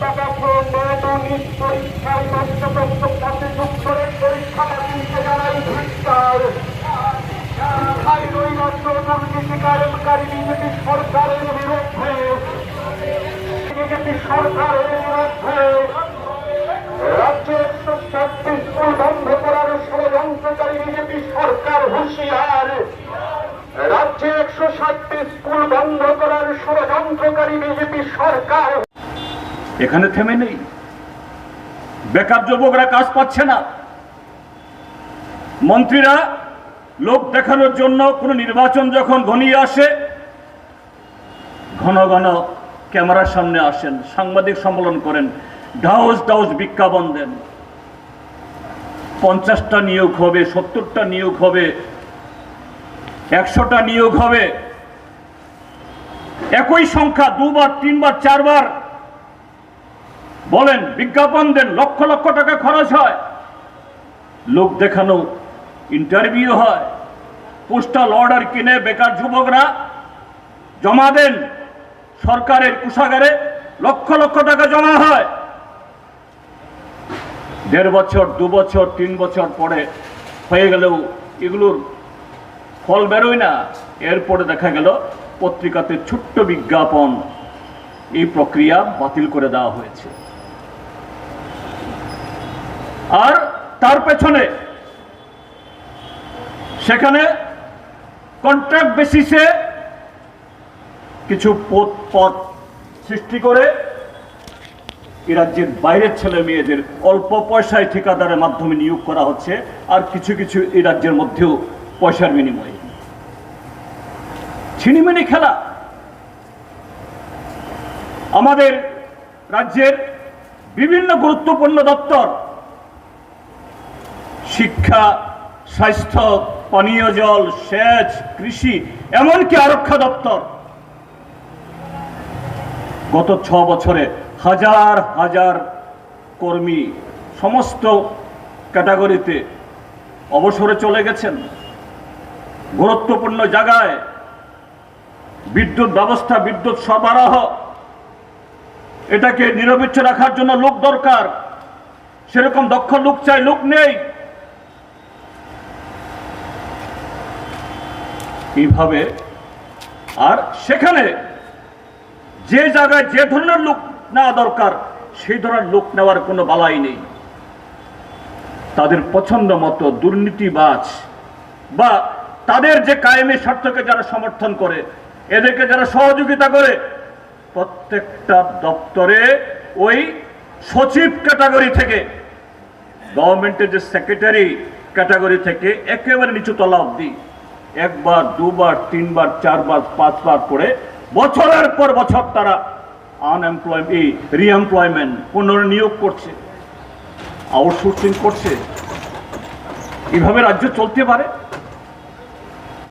টাকা মেধনিক পরীক্ষায় নষ্টপ্রাপ্ত পাশে যোগ করে পরীক্ষা বাতিলকে জানাই নৈরাজ্য দুর্নীতি কারণকারী বিজেপি সরকারের বিরুদ্ধে। বিজেপি সরকারের বিরুদ্ধে। রাজ্যের একশো স্কুল বন্ধ করার ষড়যন্ত্রকারী বিজেপি সরকার হুঁশিয়ার। রাজ্যে একশো ষাটটি স্কুল বন্ধ করার ষড়যন্ত্রকারী বিজেপি সরকার এখানে থেমে নেই। বেকার যুবকরা কাজ পাচ্ছে না। মন্ত্রীরা লোক দেখানোর জন্য কোনো নির্বাচন যখন ঘনিয়ে আসে, ঘন ঘন ক্যামেরার সামনে আসেন, সাংবাদিক সম্মেলন করেন ডাউজ ডাউজ বিজ্ঞাপন দেন। পঞ্চাশটা নিয়োগ হবে, সত্তরটা নিয়োগ হবে, একশোটা নিয়োগ হবে। একই সংখ্যা দুবার, তিনবার, চারবার বলেন বিজ্ঞাপন দেন লক্ষ লক্ষ টাকা খরচ হয়। লোক দেখানো ইন্টারভিউ হয়। পোস্টাল অর্ডার কিনে বেকার যুবকরা জমা দেন। সরকারের কুষাগারে লক্ষ লক্ষ টাকা জমা হয়। দেড় বছর, দু বছর, তিন বছর পরে হয়ে গেলেও এগুলোর ফল বেরোয় না। এরপরে দেখা গেল পত্রিকাতে ছোট্ট বিজ্ঞাপন। এই প্রক্রিয়া বাতিল করে দেওয়া হয়েছে। আর তার পেছনে সেখানে কন্ট্রাক্ট বেসিসে কিছু পদ পথ সৃষ্টি করে রাজ্যের বাইরের ছেলে মেয়েদের অল্প পয়সায় ঠিকাদারের মাধ্যমে নিয়োগ করা হচ্ছে, আর কিছু কিছু এই রাজ্যের মধ্যেও পয়সার বিনিময়ে। ছিনিমিনি খেলা। আমাদের রাজ্যের বিভিন্ন গুরুত্বপূর্ণ দপ্তর শিক্ষা, স্বাস্থ্য, পানীয় জল, সেচ, কৃষি, এমনকি আরক্ষা দপ্তর। গত ছ বছরে হাজার হাজার কর্মী সমস্ত ক্যাটাগরিতে অবসরে চলে গেছেন। গুরুত্বপূর্ণ জায়গায় বিদ্যুৎ ব্যবস্থা, বিদ্যুৎ সরবরাহ, এটাকে নিরবিচ্ছ রাখার জন্য লোক দরকার। সেরকম দক্ষ লোক চাই, লোক নেই। এইভাবে আর সেখানে যে জায়গায় যে ধরনের লোক নেওয়া দরকার, সেই ধরনের লোক নেওয়ার কোনো বালাই নেই। তাদের পছন্দ মতো দুর্নীতিবাজ বা তাদের যে কায়েমি স্বার্থকে যারা সমর্থন করে, এদেরকে যারা সহযোগিতা করে, প্রত্যেকটা দপ্তরে ওই সচিব ক্যাটাগরি থেকে, গভর্নমেন্টের যে সেক্রেটারি ক্যাটাগরি থেকে একেবারে নিচু তলা অবধি একবার, দুবার, তিনবার, চারবার, পাঁচবার করে বছরের পর বছর তারা আনএমপ্লয় এই রিএমপ্লয়মেন্ট পুনর্নিয়োগ করছে আউটসোর্সিং করছে। এভাবে রাজ্য চলতে পারে?